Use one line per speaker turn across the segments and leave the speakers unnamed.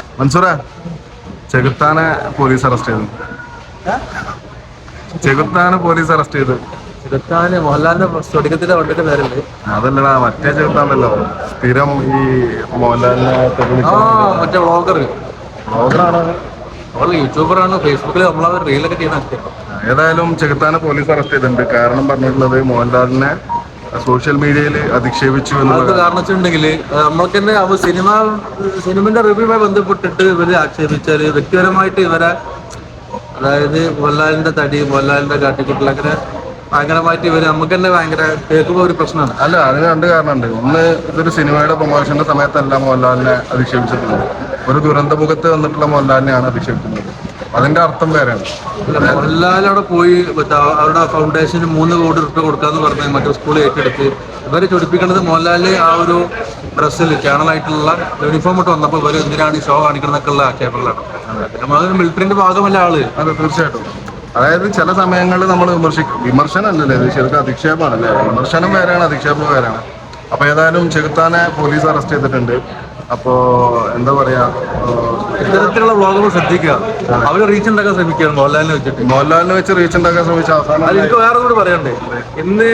Mansoora ചെകുത്താനെ police arrest ചെയ്തു. ചെകുത്താനെ police arrest ചെയ്തു.
ചെകുത്താന് മോഹൻലാലിന്റെ സ്ഫടികത്തിന്റെ വണ്ടിന്റെ പേരല്ലേ
അതല്ലടാ മറ്റേ ചെകുത്താണല്ലോ സ്ഥിരം ഈ മോഹൻലാലിനെ
മറ്റേ വ്ളോഗർ
ബ്ലോഗറാണ്
അവൾ യൂട്യൂബറാണ് ഫേസ്ബുക്കിൽ നമ്മളത് റീലൊക്കെ ചെയ്യുന്ന
ഏതായാലും ചെകുത്താനെ പോലീസ് അറസ്റ്റ് ചെയ്തിട്ടുണ്ട്. കാരണം പറഞ്ഞിട്ടുള്ളത് മോഹൻലാലിനെ സോഷ്യൽ മീഡിയയിൽ അധിക്ഷേപിച്ചു എന്നുള്ള
കാരണം വെച്ചിട്ടുണ്ടെങ്കിൽ നമ്മൾക്ക് തന്നെ അവ സിനിമ സിനിമന്റെ റിവ്യൂമായി ബന്ധപ്പെട്ടിട്ട് ഇവർ ആക്ഷേപിച്ചാൽ വ്യക്തിപരമായിട്ട് ഇവരെ അതായത് മോഹൻലാലിന്റെ തടി മോഹൻലാലിന്റെ കാട്ടിക്കുട്ടൽ അങ്ങനെ ഭയങ്കരമായിട്ട് ഇവർ നമുക്ക് തന്നെ ഭയങ്കര കേൾക്കുമ്പോൾ ഒരു പ്രശ്നമാണ്.
അല്ല അതിന് രണ്ട് കാരണമുണ്ട്. ഒന്ന് ഇതൊരു സിനിമയുടെ പ്രൊമോഷന്റെ സമയത്തല്ല മോഹൻലാലിനെ അധിക്ഷേപിച്ചിട്ടുള്ളത്. ഒരു ദുരന്തമുഖത്ത് വന്നിട്ടുള്ള മോഹൻലാലിനെയാണ് അധിക്ഷേപിക്കുന്നത്. അതിന്റെ അർത്ഥം വേറെയാണ്.
മോഹൻലാൽ അവിടെ പോയി അവരുടെ ഫൗണ്ടേഷന് മൂന്ന് കോടി റുപ്യ കൊടുക്കാന്ന് പറഞ്ഞ് മറ്റേ സ്കൂൾ ഏറ്റെടുത്ത്. ഇവരെ ചൊടിപ്പിക്കുന്നത് മോഹൻലാൽ ആ ഒരു ഡ്രസ്സിൽ ചാനലായിട്ടുള്ള യൂണിഫോം ഇട്ട് വന്നപ്പോൾ ഇവർ എന്തിനാണ് ഈ ഷോ കാണിക്കണമെന്നൊക്കെ ഉള്ള ആക്ഷേപങ്ങളാണ് മിലിറ്ററിന്റെ ഭാഗമല്ല ആൾ.
അതെ തീർച്ചയായിട്ടും. അതായത് ചില സമയങ്ങളിൽ നമ്മൾ വിമർശിക്കും. വിമർശനം അല്ലല്ലേ ഇത്? ശരിക്കും അധിക്ഷേപമാണല്ലേ? വിമർശനം വേറെയാണ് അധിക്ഷേപം വേറെയാണ്. അപ്പൊ ഏതായാലും ചെകുത്താനെ പോലീസ് അറസ്റ്റ് ചെയ്തിട്ടുണ്ട്. അപ്പോ എന്താ പറയാ
ഇത്തരത്തിലുള്ള വ്ളോഗുകൾ ശ്രദ്ധിക്കുക. അവർ റീച്ച് ഉണ്ടാക്കാൻ ശ്രമിക്കുകയാണ് മോഹൻലാലിനെ വെച്ചിട്ട്.
മോഹൻലാലിനെ വെച്ച് റീച്ച് ഉണ്ടാക്കാൻ ശ്രമിച്ച അവസാനം
അത് എനിക്ക് വേറെ കൂടി പറയണ്ടേ ഇന്ന്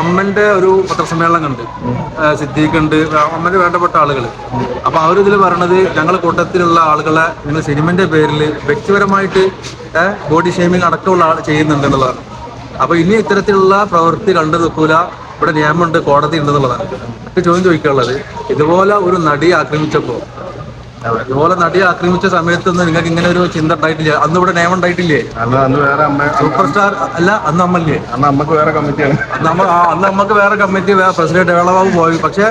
അമ്മന്റെ ഒരു പത്രസമ്മേളനം കണ്ട് സിദ്ധിക്ക് സിദ്ദീഖ് ഉണ്ട് അമ്മന്റെ വേണ്ടപ്പെട്ട ആളുകൾ. അപ്പൊ അവരിതിൽ പറയണത് ഞങ്ങളെ കൂട്ടത്തിലുള്ള ആളുകളെ നിങ്ങൾ സിനിമന്റെ പേരിൽ വ്യക്തിപരമായിട്ട് ബോഡി ഷേമിങ് അടക്കമുള്ള ആൾ ചെയ്യുന്നുണ്ടെന്നുള്ളതാണ് അപ്പൊ ഇനി ഇത്തരത്തിലുള്ള പ്രവൃത്തി കണ്ടു നിൽക്കൂല. ഇവിടെ നിയമമുണ്ട് കോടതി ഉണ്ടെന്നുള്ളതാണ്. എനിക്ക് ചോദ്യം ചോദിക്കാനുള്ളത്. ഇതുപോലെ ഒരു നടിയെ ആക്രമിച്ചപ്പോ ഇതുപോലെ നടിയെ ആക്രമിച്ച സമയത്ത് നിങ്ങൾക്ക് ഇങ്ങനെ ഒരു ചിന്ത ഉണ്ടായിട്ടില്ല? അന്ന് ഇവിടെ നിയമം ഉണ്ടായിട്ടില്ലേ? സൂപ്പർ സ്റ്റാർ അല്ല അന്ന് അമ്മല്ലേ?
അന്ന് അമ്മയ്ക്ക് വേറെ കമ്മിറ്റിയാണ്.
അന്ന് നമുക്ക് വേറെ കമ്മിറ്റി വേറെ പ്രസിഡന്റ് വേളവാവ് പോയി. പക്ഷെ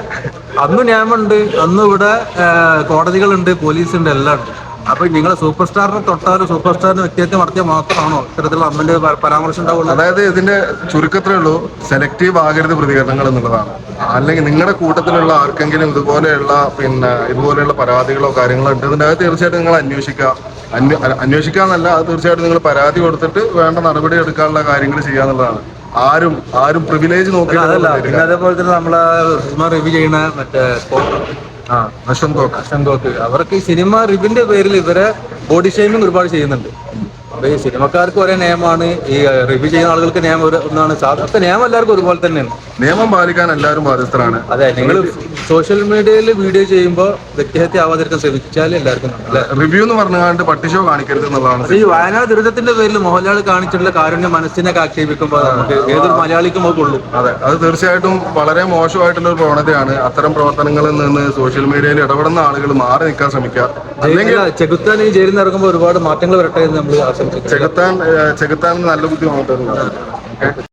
അന്ന് നിയമമുണ്ട് അന്ന് ഇവിടെ കോടതികളുണ്ട് പോലീസുണ്ട് എല്ലാം ഉണ്ട് അപ്പൊ നിങ്ങൾ സൂപ്പർ സ്റ്റാറിനെ തൊട്ടാലും സൂപ്പർ സ്റ്റാറിന് വ്യക്തിഹത്യ നടത്തിയാൽ മാത്രമാണോ ഇത്തരത്തിലുള്ള അമ്മന്റെ പരാമർശം ഉണ്ടാവുള്ളൂ?
അതായത് ഇതിന്റെ ചുരുക്കത്തിലേ ഉള്ളൂ സെലക്റ്റീവ് ആകരുത് പ്രതികരണങ്ങൾ എന്നുള്ളതാണ്. അല്ലെങ്കിൽ നിങ്ങളുടെ കൂട്ടത്തിലുള്ള ആർക്കെങ്കിലും ഇതുപോലെയുള്ള പിന്നെ ഇതുപോലെയുള്ള പരാതികളോ കാര്യങ്ങളോ ഉണ്ടെന്നുണ്ടെങ്കിൽ അത് തീർച്ചയായിട്ടും നിങ്ങൾ അന്വേഷിക്കുക. അന്വേഷിക്കുക എന്നല്ല അന്വേഷിക്കാന്നല്ല അത് തീർച്ചയായിട്ടും നിങ്ങൾ പരാതി കൊടുത്തിട്ട് വേണ്ട നടപടി എടുക്കാനുള്ള കാര്യങ്ങൾ ചെയ്യാന്നുള്ളതാണ് ആരും ആരും പ്രിവിലേജ് നോക്കി
അതല്ല പിന്നെ അതേപോലെ തന്നെ നമ്മളെ റിവ്യൂ ചെയ്യുന്ന മറ്റേ
ആ
അവർക്ക് ഈ സിനിമ റിവിന്റെ പേരിൽ ഇവരെ ബോഡി ഷെയ്മിങ് ഒരുപാട് ചെയ്യുന്നുണ്ട്. അപ്പൊ ഈ സിനിമക്കാർക്ക് ഒരേ നിയമമാണ് ഈ റിവ്യൂ ചെയ്യുന്ന ആളുകൾക്ക് നിയമം ഒന്നാണ്. സാധാരണ നിയമം എല്ലാവർക്കും ഒരുപോലെ തന്നെയാണ്.
നിയമം പാലിക്കാൻ എല്ലാവരും ബാധ്യസ്ഥരാണ്.
അതെ നിങ്ങൾ സോഷ്യൽ മീഡിയയിൽ വീഡിയോ ചെയ്യുമ്പോൾ വ്യക്തിഹത്യ ആവാതിരിക്കാൻ ശ്രമിച്ചാൽ എല്ലാവർക്കും.
റിവ്യൂ എന്ന് പറഞ്ഞുകൊണ്ട് പട്ടി ഷോ കാണിക്കരുത് എന്നുള്ളതാണ്
ഈ വയനാട് ദുരിതത്തിന്റെ പേരിൽ മോഹൻലാൽ കാണിച്ചിട്ടുള്ള കാരുണ്യ മനസ്സിനെ ആക്ഷേപിക്കുമ്പോൾ നമുക്ക് ഏതൊരു മലയാളിക്കും ഒക്കെ കൊള്ളും.
അതെ അത് തീർച്ചയായിട്ടും വളരെ മോശമായിട്ടുള്ള ഒരു പ്രവണതയാണ് അത്തരം പ്രവർത്തനങ്ങളിൽ നിന്ന് സോഷ്യൽ മീഡിയയിൽ ഇടപെടുന്ന ആളുകൾ മാറി നിൽക്കാൻ ശ്രമിക്കുക. അല്ലെങ്കിൽ
ചെകുത്താൻ ഈ ജയിലിൽ നിന്ന് ഇറങ്ങുമ്പോൾ ഒരുപാട് മാറ്റങ്ങൾ വരട്ടെ എന്ന് നമ്മൾ ആശംസിക്കുന്നു.
ചെകുത്താൻ ചെകുത്താൻ നല്ല ബുദ്ധി നോക്കുന്നത്